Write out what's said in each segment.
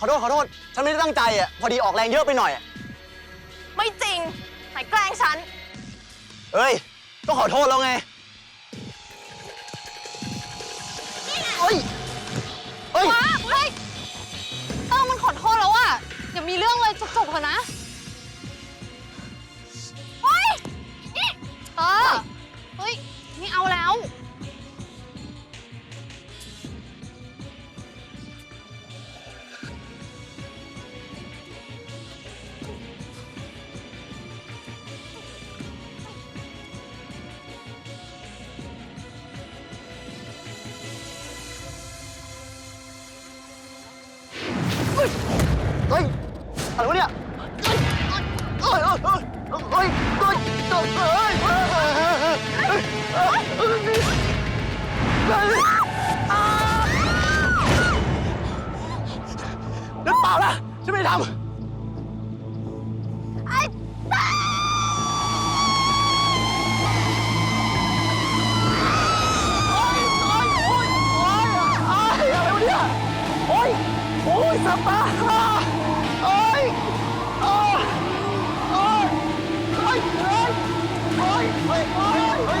ขอโทษขอโทษ ฉันไม่ได้ตั้งใจอะ พอดีออกแรงเยอะไปหน่อยอะไม่จริงไหนแกล้งฉัน เอ้ย ก็ขอโทษแล้วไงเฮ้ยเฮ้ย ว้าเฮ้ยเต้ามันขอโทษแล้วอะอย่ามีเรื่องเลยจบๆเถอะนะ เฮ้ยอะไรวะเนี่ยเฮ้ยเฮ้ยเฮ้ยเฮ้ยเฮ้ยเฮ้ยเฮ้ยเฮ้ยเฮ้ยนั่นเปล่านะฉันไม่ได้ทำ โอ้ยสปาโอ้ยโอ้ยโอ้ยโอ้ยโอ้ยโอ้ยโอ้ยโอ้ย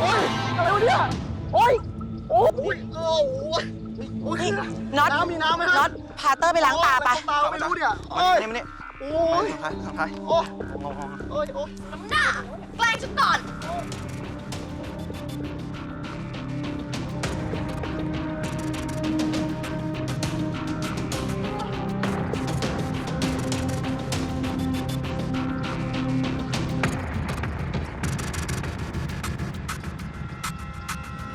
โอ้ยอะไรวะเนี่ยโอ้ยโอ้ยโอ้ยโอ้ยน็อตน้ำมีน้ำไหมฮะน็อตพาเตอร์ไปล้างตาไปตาไม่รู้เนี่ยโอ้ยนี่นี่โอ้ยข้างท้ายข้างท้ายโอ้ยโอ้ยโอ้ยน้ำหน้าแกล้งฉันก่อน